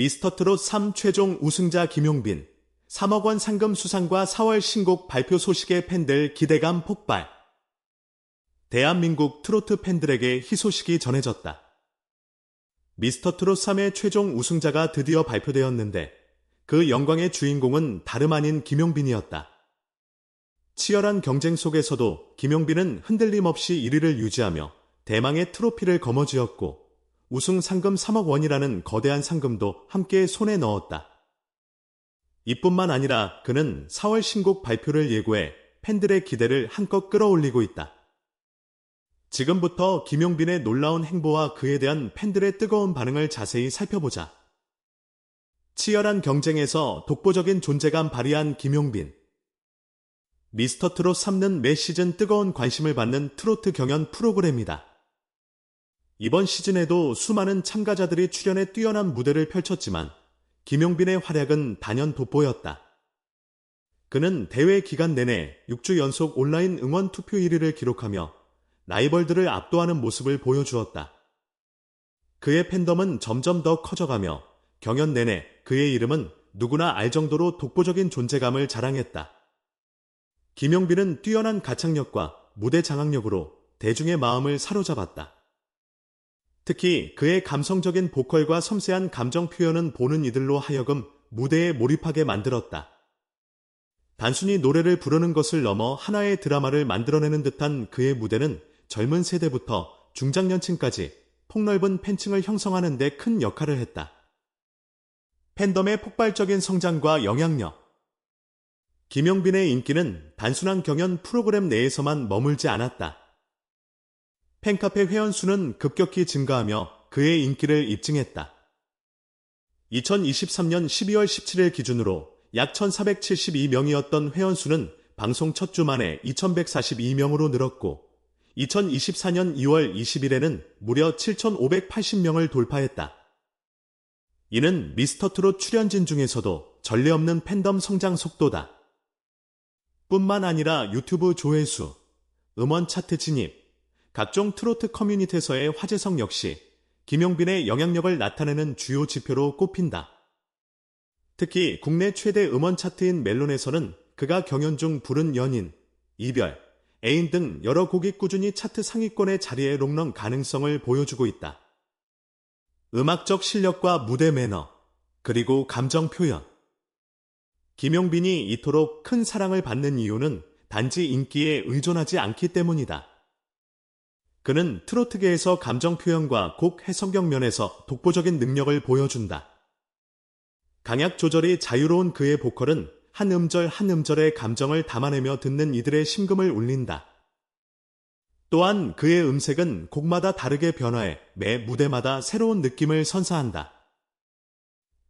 미스터트롯 3 최종 우승자 김용빈, 3억 원 상금 수상과 4월 신곡 발표 소식에 팬들 기대감 폭발. 대한민국 트로트 팬들에게 희소식이 전해졌다. 미스터트롯 3의 최종 우승자가 드디어 발표되었는데 그 영광의 주인공은 다름 아닌 김용빈이었다. 치열한 경쟁 속에서도 김용빈은 흔들림 없이 1위를 유지하며 대망의 트로피를 거머쥐었고 우승 상금 3억 원이라는 거대한 상금도 함께 손에 넣었다. 이뿐만 아니라 그는 4월 신곡 발표를 예고해 팬들의 기대를 한껏 끌어올리고 있다. 지금부터 김용빈의 놀라운 행보와 그에 대한 팬들의 뜨거운 반응을 자세히 살펴보자. 치열한 경쟁에서 독보적인 존재감 발휘한 김용빈. 미스터 트롯 3는 매 시즌 뜨거운 관심을 받는 트로트 경연 프로그램이다. 이번 시즌에도 수많은 참가자들이 출연해 뛰어난 무대를 펼쳤지만 김용빈의 활약은 단연 돋보였다. 그는 대회 기간 내내 6주 연속 온라인 응원 투표 1위를 기록하며 라이벌들을 압도하는 모습을 보여주었다. 그의 팬덤은 점점 더 커져가며 경연 내내 그의 이름은 누구나 알 정도로 독보적인 존재감을 자랑했다. 김용빈은 뛰어난 가창력과 무대 장악력으로 대중의 마음을 사로잡았다. 특히 그의 감성적인 보컬과 섬세한 감정 표현은 보는 이들로 하여금 무대에 몰입하게 만들었다. 단순히 노래를 부르는 것을 넘어 하나의 드라마를 만들어내는 듯한 그의 무대는 젊은 세대부터 중장년층까지 폭넓은 팬층을 형성하는 데 큰 역할을 했다. 팬덤의 폭발적인 성장과 영향력. 김용빈의 인기는 단순한 경연 프로그램 내에서만 머물지 않았다. 팬카페 회원 수는 급격히 증가하며 그의 인기를 입증했다. 2023년 12월 17일 기준으로 약 1472명이었던 회원 수는 방송 첫 주 만에 2142명으로 늘었고 2024년 2월 20일에는 무려 7580명을 돌파했다. 이는 미스터트롯 출연진 중에서도 전례 없는 팬덤 성장 속도다. 뿐만 아니라 유튜브 조회수, 음원 차트 진입, 각종 트로트 커뮤니티에서의 화제성 역시 김용빈의 영향력을 나타내는 주요 지표로 꼽힌다. 특히 국내 최대 음원 차트인 멜론에서는 그가 경연 중 부른 연인, 이별, 애인 등 여러 곡이 꾸준히 차트 상위권의 자리에 롱런 가능성을 보여주고 있다. 음악적 실력과 무대 매너, 그리고 감정 표현. 김용빈이 이토록 큰 사랑을 받는 이유는 단지 인기에 의존하지 않기 때문이다. 그는 트로트계에서 감정 표현과 곡 해석력 면에서 독보적인 능력을 보여준다. 강약 조절이 자유로운 그의 보컬은 한 음절 한 음절의 감정을 담아내며 듣는 이들의 심금을 울린다. 또한 그의 음색은 곡마다 다르게 변화해 매 무대마다 새로운 느낌을 선사한다.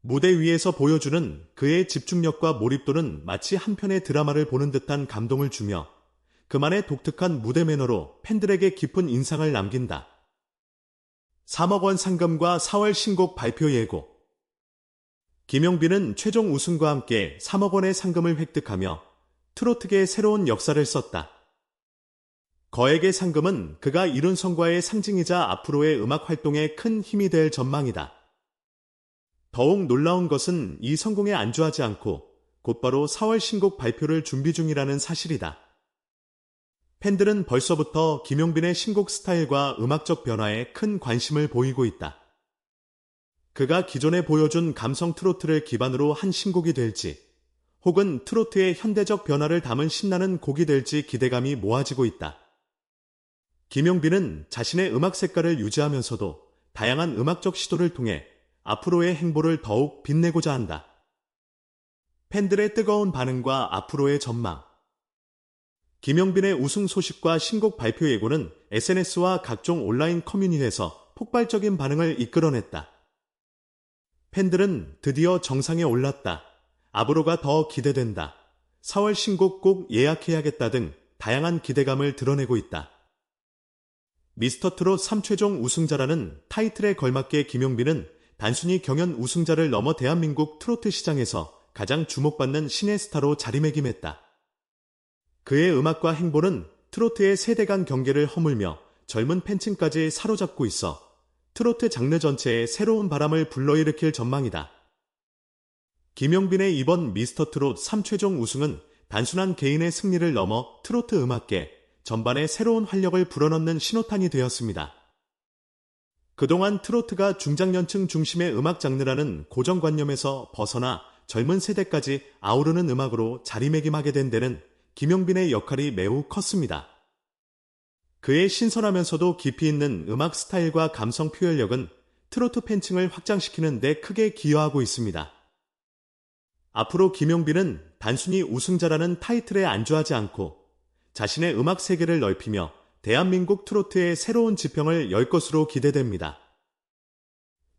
무대 위에서 보여주는 그의 집중력과 몰입도는 마치 한 편의 드라마를 보는 듯한 감동을 주며 그만의 독특한 무대 매너로 팬들에게 깊은 인상을 남긴다. 3억 원 상금과 4월 신곡 발표 예고. 김용빈은 최종 우승과 함께 3억 원의 상금을 획득하며 트로트계의 새로운 역사를 썼다. 거액의 상금은 그가 이룬 성과의 상징이자 앞으로의 음악 활동에 큰 힘이 될 전망이다. 더욱 놀라운 것은 이 성공에 안주하지 않고 곧바로 4월 신곡 발표를 준비 중이라는 사실이다. 팬들은 벌써부터 김용빈의 신곡 스타일과 음악적 변화에 큰 관심을 보이고 있다. 그가 기존에 보여준 감성 트로트를 기반으로 한 신곡이 될지, 혹은 트로트의 현대적 변화를 담은 신나는 곡이 될지 기대감이 모아지고 있다. 김용빈은 자신의 음악 색깔을 유지하면서도 다양한 음악적 시도를 통해 앞으로의 행보를 더욱 빛내고자 한다. 팬들의 뜨거운 반응과 앞으로의 전망, 김영빈의 우승 소식과 신곡 발표 예고는 SNS와 각종 온라인 커뮤니티에서 폭발적인 반응을 이끌어냈다. 팬들은 드디어 정상에 올랐다. 앞으로가 더 기대된다. 4월 신곡 꼭 예약해야겠다 등 다양한 기대감을 드러내고 있다. 미스터 트롯 3최종 우승자라는 타이틀에 걸맞게 김용빈은 단순히 경연 우승자를 넘어 대한민국 트로트 시장에서 가장 주목받는 신의 스타로 자리매김했다. 그의 음악과 행보는 트로트의 세대 간 경계를 허물며 젊은 팬층까지 사로잡고 있어 트로트 장르 전체에 새로운 바람을 불러일으킬 전망이다. 김용빈의 이번 미스터 트롯 3최종 우승은 단순한 개인의 승리를 넘어 트로트 음악계 전반에 새로운 활력을 불어넣는 신호탄이 되었습니다. 그동안 트로트가 중장년층 중심의 음악 장르라는 고정관념에서 벗어나 젊은 세대까지 아우르는 음악으로 자리매김하게 된 데는 김용빈의 역할이 매우 컸습니다. 그의 신선하면서도 깊이 있는 음악 스타일과 감성 표현력은 트로트 팬층을 확장시키는 데 크게 기여하고 있습니다. 앞으로 김용빈은 단순히 우승자라는 타이틀에 안주하지 않고 자신의 음악 세계를 넓히며 대한민국 트로트의 새로운 지평을 열 것으로 기대됩니다.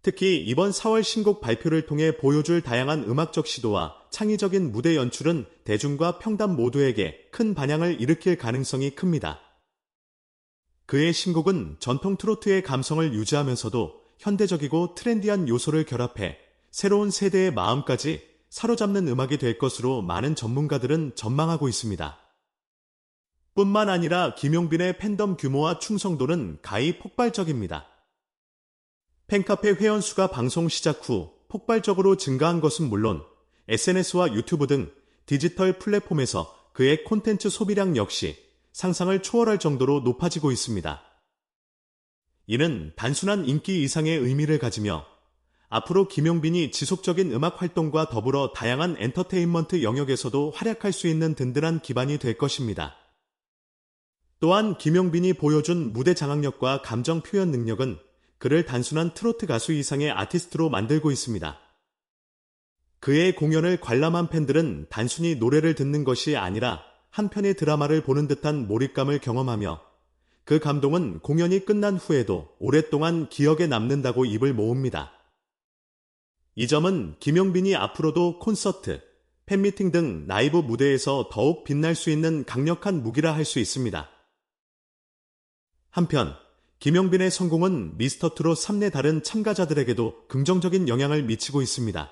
특히 이번 4월 신곡 발표를 통해 보여줄 다양한 음악적 시도와 창의적인 무대 연출은 대중과 평단 모두에게 큰 반향을 일으킬 가능성이 큽니다. 그의 신곡은 전통 트로트의 감성을 유지하면서도 현대적이고 트렌디한 요소를 결합해 새로운 세대의 마음까지 사로잡는 음악이 될 것으로 많은 전문가들은 전망하고 있습니다. 뿐만 아니라 김용빈의 팬덤 규모와 충성도는 가히 폭발적입니다. 팬카페 회원수가 방송 시작 후 폭발적으로 증가한 것은 물론 SNS와 유튜브 등 디지털 플랫폼에서 그의 콘텐츠 소비량 역시 상상을 초월할 정도로 높아지고 있습니다. 이는 단순한 인기 이상의 의미를 가지며 앞으로 김용빈이 지속적인 음악 활동과 더불어 다양한 엔터테인먼트 영역에서도 활약할 수 있는 든든한 기반이 될 것입니다. 또한 김용빈이 보여준 무대 장악력과 감정 표현 능력은 그를 단순한 트로트 가수 이상의 아티스트로 만들고 있습니다. 그의 공연을 관람한 팬들은 단순히 노래를 듣는 것이 아니라 한 편의 드라마를 보는 듯한 몰입감을 경험하며 그 감동은 공연이 끝난 후에도 오랫동안 기억에 남는다고 입을 모읍니다. 이 점은 김용빈이 앞으로도 콘서트, 팬미팅 등 라이브 무대에서 더욱 빛날 수 있는 강력한 무기라 할 수 있습니다. 한편 김용빈의 성공은 미스터트롯 3내 다른 참가자들에게도 긍정적인 영향을 미치고 있습니다.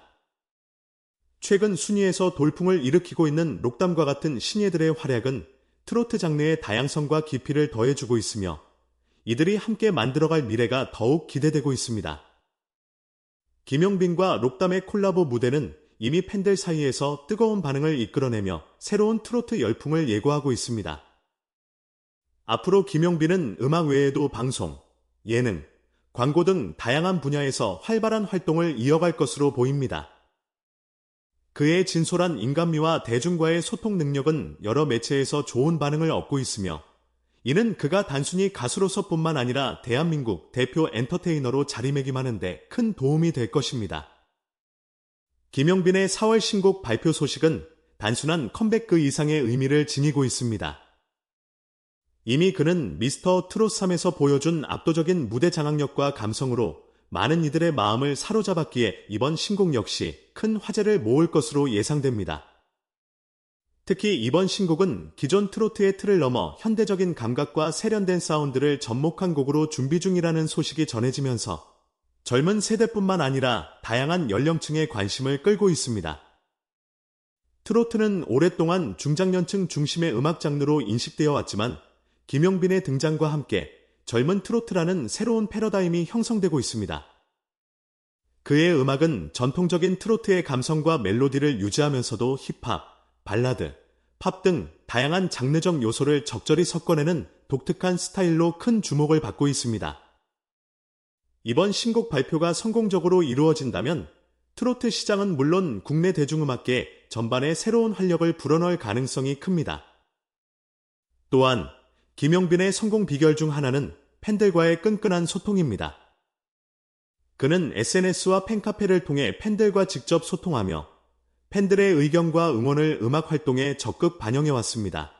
최근 순위에서 돌풍을 일으키고 있는 록담과 같은 신예들의 활약은 트로트 장르의 다양성과 깊이를 더해주고 있으며 이들이 함께 만들어갈 미래가 더욱 기대되고 있습니다. 김용빈과 록담의 콜라보 무대는 이미 팬들 사이에서 뜨거운 반응을 이끌어내며 새로운 트로트 열풍을 예고하고 있습니다. 앞으로 김용빈은 음악 외에도 방송, 예능, 광고 등 다양한 분야에서 활발한 활동을 이어갈 것으로 보입니다. 그의 진솔한 인간미와 대중과의 소통 능력은 여러 매체에서 좋은 반응을 얻고 있으며 이는 그가 단순히 가수로서뿐만 아니라 대한민국 대표 엔터테이너로 자리매김하는데 큰 도움이 될 것입니다. 김용빈의 4월 신곡 발표 소식은 단순한 컴백 그 이상의 의미를 지니고 있습니다. 이미 그는 미스터 트롯3에서 보여준 압도적인 무대 장악력과 감성으로 많은 이들의 마음을 사로잡았기에 이번 신곡 역시 큰 화제를 모을 것으로 예상됩니다. 특히 이번 신곡은 기존 트로트의 틀을 넘어 현대적인 감각과 세련된 사운드를 접목한 곡으로 준비 중이라는 소식이 전해지면서 젊은 세대뿐만 아니라 다양한 연령층의 관심을 끌고 있습니다. 트로트는 오랫동안 중장년층 중심의 음악 장르로 인식되어 왔지만 김용빈의 등장과 함께 젊은 트로트라는 새로운 패러다임이 형성되고 있습니다. 그의 음악은 전통적인 트로트의 감성과 멜로디를 유지하면서도 힙합, 발라드, 팝 등 다양한 장르적 요소를 적절히 섞어내는 독특한 스타일로 큰 주목을 받고 있습니다. 이번 신곡 발표가 성공적으로 이루어진다면 트로트 시장은 물론 국내 대중음악계 전반에 새로운 활력을 불어넣을 가능성이 큽니다. 또한 김용빈의 성공 비결 중 하나는 팬들과의 끈끈한 소통입니다. 그는 SNS와 팬카페를 통해 팬들과 직접 소통하며 팬들의 의견과 응원을 음악 활동에 적극 반영해 왔습니다.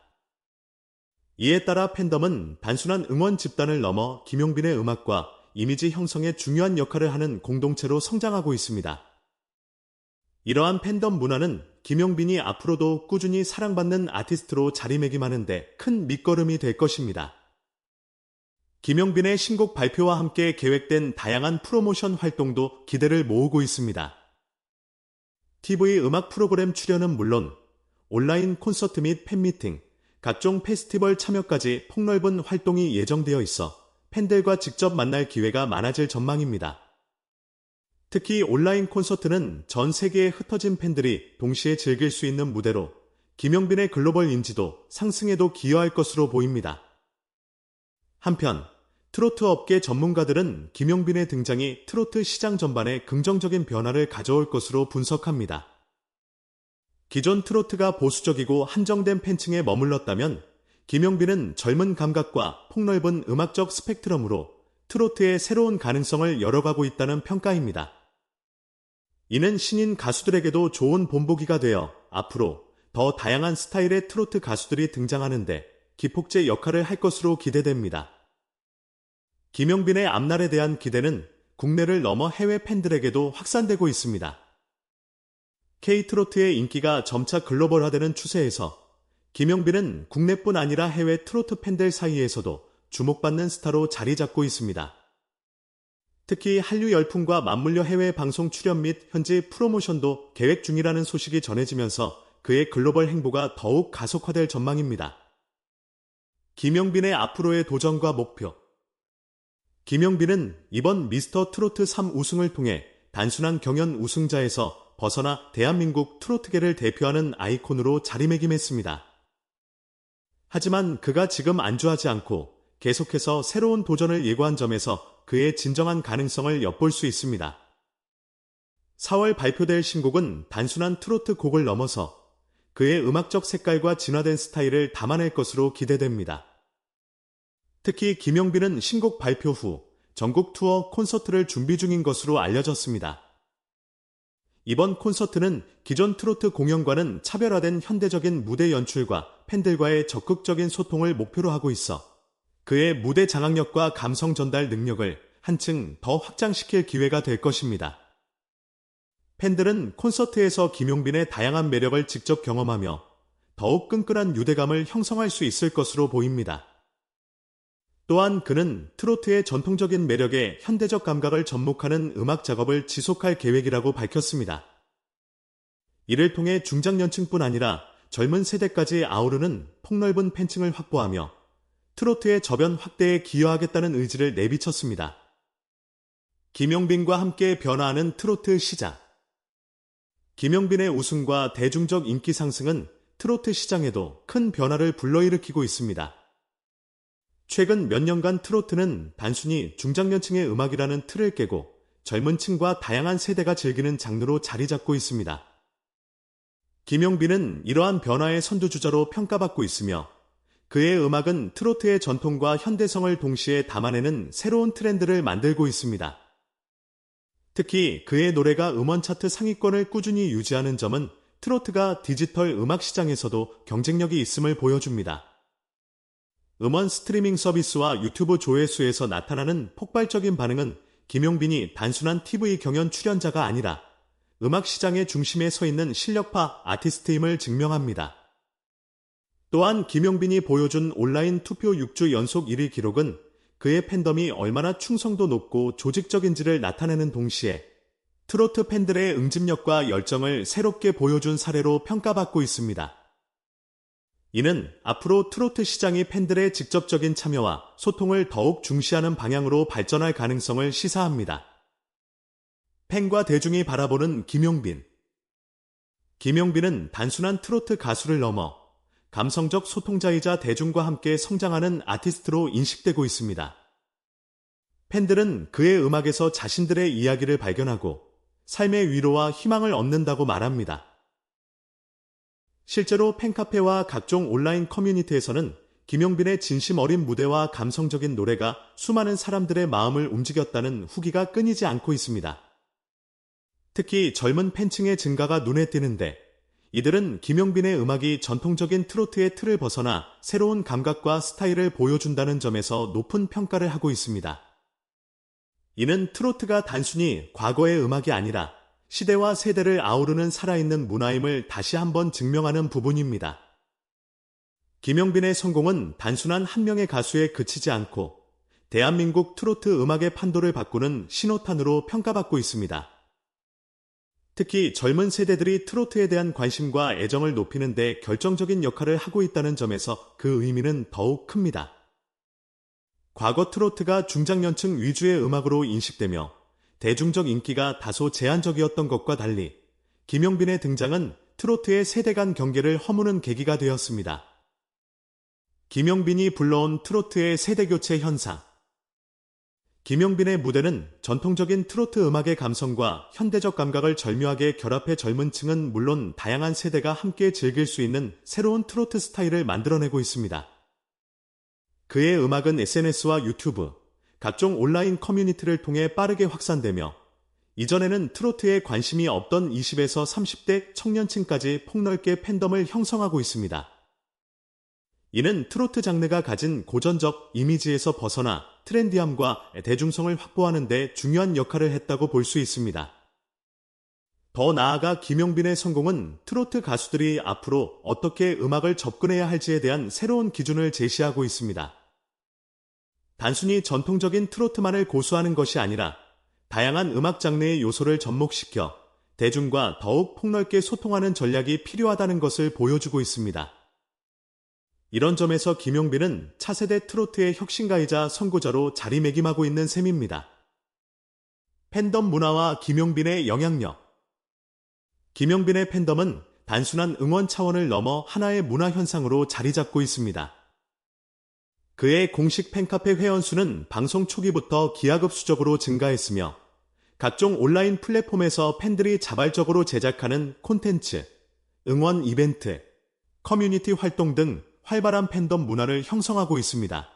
이에 따라 팬덤은 단순한 응원 집단을 넘어 김용빈의 음악과 이미지 형성에 중요한 역할을 하는 공동체로 성장하고 있습니다. 이러한 팬덤 문화는 김용빈이 앞으로도 꾸준히 사랑받는 아티스트로 자리매김하는데 큰 밑거름이 될 것입니다. 김용빈의 신곡 발표와 함께 계획된 다양한 프로모션 활동도 기대를 모으고 있습니다. TV 음악 프로그램 출연은 물론 온라인 콘서트 및 팬미팅, 각종 페스티벌 참여까지 폭넓은 활동이 예정되어 있어 팬들과 직접 만날 기회가 많아질 전망입니다. 특히 온라인 콘서트는 전 세계에 흩어진 팬들이 동시에 즐길 수 있는 무대로 김용빈의 글로벌 인지도 상승에도 기여할 것으로 보입니다. 한편 트로트 업계 전문가들은 김용빈의 등장이 트로트 시장 전반에 긍정적인 변화를 가져올 것으로 분석합니다. 기존 트로트가 보수적이고 한정된 팬층에 머물렀다면 김용빈은 젊은 감각과 폭넓은 음악적 스펙트럼으로 트로트의 새로운 가능성을 열어가고 있다는 평가입니다. 이는 신인 가수들에게도 좋은 본보기가 되어 앞으로 더 다양한 스타일의 트로트 가수들이 등장하는데 기폭제 역할을 할 것으로 기대됩니다. 김용빈의 앞날에 대한 기대는 국내를 넘어 해외 팬들에게도 확산되고 있습니다. K-트로트의 인기가 점차 글로벌화되는 추세에서 김용빈은 국내뿐 아니라 해외 트로트 팬들 사이에서도 주목받는 스타로 자리 잡고 있습니다. 특히 한류 열풍과 맞물려 해외 방송 출연 및 현지 프로모션도 계획 중이라는 소식이 전해지면서 그의 글로벌 행보가 더욱 가속화될 전망입니다. 김용빈의 앞으로의 도전과 목표 김용빈은 이번 미스터 트로트 3 우승을 통해 단순한 경연 우승자에서 벗어나 대한민국 트로트계를 대표하는 아이콘으로 자리매김했습니다. 하지만 그가 지금 안주하지 않고 계속해서 새로운 도전을 예고한 점에서 그의 진정한 가능성을 엿볼 수 있습니다. 4월 발표될 신곡은 단순한 트로트 곡을 넘어서 그의 음악적 색깔과 진화된 스타일을 담아낼 것으로 기대됩니다. 특히 김용빈은 신곡 발표 후 전국 투어 콘서트를 준비 중인 것으로 알려졌습니다. 이번 콘서트는 기존 트로트 공연과는 차별화된 현대적인 무대 연출과 팬들과의 적극적인 소통을 목표로 하고 있어 그의 무대 장악력과 감성 전달 능력을 한층 더 확장시킬 기회가 될 것입니다. 팬들은 콘서트에서 김용빈의 다양한 매력을 직접 경험하며 더욱 끈끈한 유대감을 형성할 수 있을 것으로 보입니다. 또한 그는 트로트의 전통적인 매력에 현대적 감각을 접목하는 음악 작업을 지속할 계획이라고 밝혔습니다. 이를 통해 중장년층뿐 아니라 젊은 세대까지 아우르는 폭넓은 팬층을 확보하며 트로트의 저변 확대에 기여하겠다는 의지를 내비쳤습니다. 김용빈과 함께 변화하는 트로트 시장. 김용빈의 우승과 대중적 인기 상승은 트로트 시장에도 큰 변화를 불러일으키고 있습니다. 최근 몇 년간 트로트는 단순히 중장년층의 음악이라는 틀을 깨고 젊은 층과 다양한 세대가 즐기는 장르로 자리 잡고 있습니다. 김용빈은 이러한 변화의 선두주자로 평가받고 있으며 그의 음악은 트로트의 전통과 현대성을 동시에 담아내는 새로운 트렌드를 만들고 있습니다. 특히 그의 노래가 음원 차트 상위권을 꾸준히 유지하는 점은 트로트가 디지털 음악 시장에서도 경쟁력이 있음을 보여줍니다. 음원 스트리밍 서비스와 유튜브 조회수에서 나타나는 폭발적인 반응은 김용빈이 단순한 TV 경연 출연자가 아니라 음악 시장의 중심에 서 있는 실력파 아티스트임을 증명합니다. 또한 김용빈이 보여준 온라인 투표 6주 연속 1위 기록은 그의 팬덤이 얼마나 충성도 높고 조직적인지를 나타내는 동시에 트로트 팬들의 응집력과 열정을 새롭게 보여준 사례로 평가받고 있습니다. 이는 앞으로 트로트 시장이 팬들의 직접적인 참여와 소통을 더욱 중시하는 방향으로 발전할 가능성을 시사합니다. 팬과 대중이 바라보는 김용빈. 김용빈은 단순한 트로트 가수를 넘어 감성적 소통자이자 대중과 함께 성장하는 아티스트로 인식되고 있습니다. 팬들은 그의 음악에서 자신들의 이야기를 발견하고 삶의 위로와 희망을 얻는다고 말합니다. 실제로 팬카페와 각종 온라인 커뮤니티에서는 김용빈의 진심 어린 무대와 감성적인 노래가 수많은 사람들의 마음을 움직였다는 후기가 끊이지 않고 있습니다. 특히 젊은 팬층의 증가가 눈에 띄는데 이들은 김용빈의 음악이 전통적인 트로트의 틀을 벗어나 새로운 감각과 스타일을 보여준다는 점에서 높은 평가를 하고 있습니다. 이는 트로트가 단순히 과거의 음악이 아니라 시대와 세대를 아우르는 살아있는 문화임을 다시 한번 증명하는 부분입니다. 김용빈의 성공은 단순한 한 명의 가수에 그치지 않고 대한민국 트로트 음악의 판도를 바꾸는 신호탄으로 평가받고 있습니다. 특히 젊은 세대들이 트로트에 대한 관심과 애정을 높이는 데 결정적인 역할을 하고 있다는 점에서 그 의미는 더욱 큽니다. 과거 트로트가 중장년층 위주의 음악으로 인식되며 대중적 인기가 다소 제한적이었던 것과 달리 김용빈의 등장은 트로트의 세대 간 경계를 허무는 계기가 되었습니다. 김용빈이 불러온 트로트의 세대교체 현상. 김용빈의 무대는 전통적인 트로트 음악의 감성과 현대적 감각을 절묘하게 결합해 젊은 층은 물론 다양한 세대가 함께 즐길 수 있는 새로운 트로트 스타일을 만들어내고 있습니다. 그의 음악은 SNS와 유튜브, 각종 온라인 커뮤니티를 통해 빠르게 확산되며 이전에는 트로트에 관심이 없던 20에서 30대 청년층까지 폭넓게 팬덤을 형성하고 있습니다. 이는 트로트 장르가 가진 고전적 이미지에서 벗어나 트렌디함과 대중성을 확보하는 데 중요한 역할을 했다고 볼 수 있습니다. 더 나아가 김용빈의 성공은 트로트 가수들이 앞으로 어떻게 음악을 접근해야 할지에 대한 새로운 기준을 제시하고 있습니다. 단순히 전통적인 트로트만을 고수하는 것이 아니라 다양한 음악 장르의 요소를 접목시켜 대중과 더욱 폭넓게 소통하는 전략이 필요하다는 것을 보여주고 있습니다. 이런 점에서 김용빈은 차세대 트로트의 혁신가이자 선구자로 자리매김하고 있는 셈입니다. 팬덤 문화와 김용빈의 영향력 김용빈의 팬덤은 단순한 응원 차원을 넘어 하나의 문화 현상으로 자리 잡고 있습니다. 그의 공식 팬카페 회원수는 방송 초기부터 기하급수적으로 증가했으며 각종 온라인 플랫폼에서 팬들이 자발적으로 제작하는 콘텐츠, 응원 이벤트, 커뮤니티 활동 등 활발한 팬덤 문화를 형성하고 있습니다.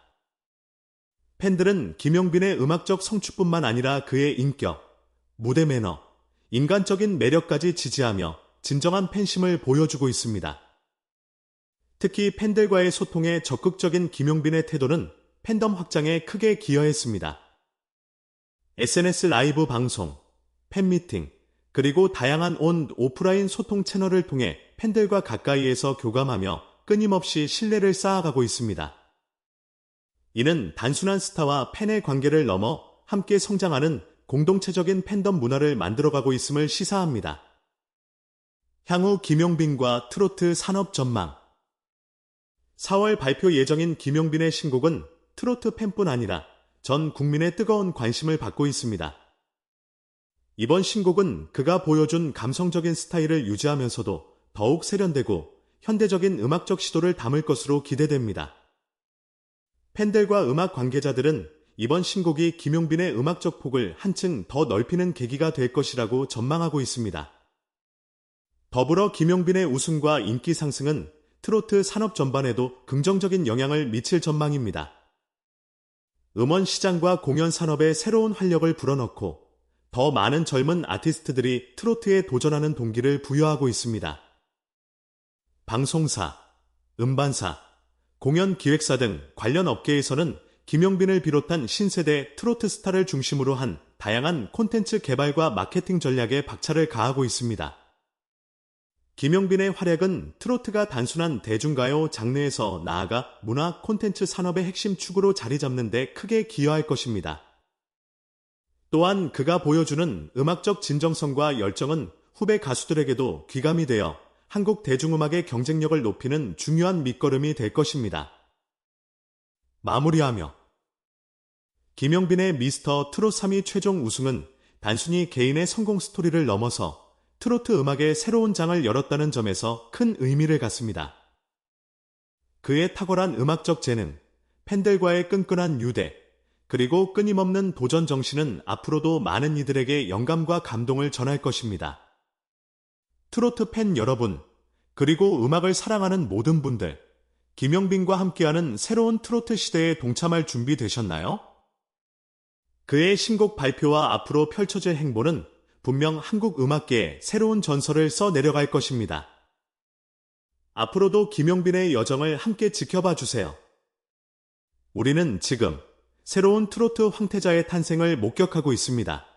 팬들은 김용빈의 음악적 성취뿐만 아니라 그의 인격, 무대 매너, 인간적인 매력까지 지지하며 진정한 팬심을 보여주고 있습니다. 특히 팬들과의 소통에 적극적인 김용빈의 태도는 팬덤 확장에 크게 기여했습니다. SNS 라이브 방송, 팬미팅, 그리고 다양한 온 오프라인 소통 채널을 통해 팬들과 가까이에서 교감하며 끊임없이 신뢰를 쌓아가고 있습니다. 이는 단순한 스타와 팬의 관계를 넘어 함께 성장하는 공동체적인 팬덤 문화를 만들어가고 있음을 시사합니다. 향후 김용빈과 트로트 산업 전망 4월 발표 예정인 김용빈의 신곡은 트로트 팬뿐 아니라 전 국민의 뜨거운 관심을 받고 있습니다. 이번 신곡은 그가 보여준 감성적인 스타일을 유지하면서도 더욱 세련되고 현대적인 음악적 시도를 담을 것으로 기대됩니다. 팬들과 음악 관계자들은 이번 신곡이 김용빈의 음악적 폭을 한층 더 넓히는 계기가 될 것이라고 전망하고 있습니다. 더불어 김용빈의 우승과 인기 상승은 트로트 산업 전반에도 긍정적인 영향을 미칠 전망입니다. 음원 시장과 공연 산업에 새로운 활력을 불어넣고 더 많은 젊은 아티스트들이 트로트에 도전하는 동기를 부여하고 있습니다. 방송사, 음반사, 공연 기획사 등 관련 업계에서는 김용빈을 비롯한 신세대 트로트 스타를 중심으로 한 다양한 콘텐츠 개발과 마케팅 전략에 박차를 가하고 있습니다. 김용빈의 활약은 트로트가 단순한 대중가요 장르에서 나아가 문화 콘텐츠 산업의 핵심 축으로 자리 잡는 데 크게 기여할 것입니다. 또한 그가 보여주는 음악적 진정성과 열정은 후배 가수들에게도 귀감이 되어 한국 대중음악의 경쟁력을 높이는 중요한 밑거름이 될 것입니다. 마무리하며 김영빈의 미스터 트롯 3위 최종 우승은 단순히 개인의 성공 스토리를 넘어서 트로트 음악의 새로운 장을 열었다는 점에서 큰 의미를 갖습니다. 그의 탁월한 음악적 재능, 팬들과의 끈끈한 유대, 그리고 끊임없는 도전 정신은 앞으로도 많은 이들에게 영감과 감동을 전할 것입니다. 트로트 팬 여러분, 그리고 음악을 사랑하는 모든 분들, 김영빈과 함께하는 새로운 트로트 시대에 동참할 준비 되셨나요? 그의 신곡 발표와 앞으로 펼쳐질 행보는 분명 한국 음악계에 새로운 전설을 써 내려갈 것입니다. 앞으로도 김용빈의 여정을 함께 지켜봐 주세요. 우리는 지금 새로운 트로트 황태자의 탄생을 목격하고 있습니다.